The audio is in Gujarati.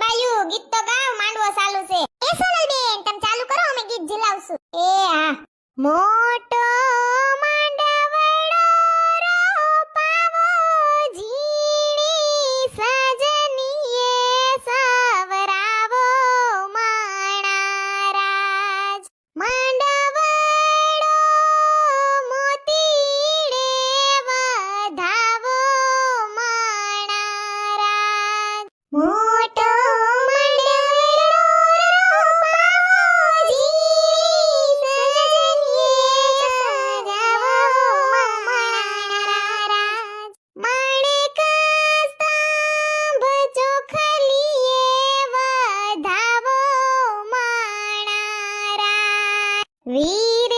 બાયુ ગીત તો ગાવ, માંડવો ચાલુ છે. એ સોનલ બેન, તમે ચાલુ કરો, અમે ગીત જીલાવશું. એ હા. મોટો Whoa! வீர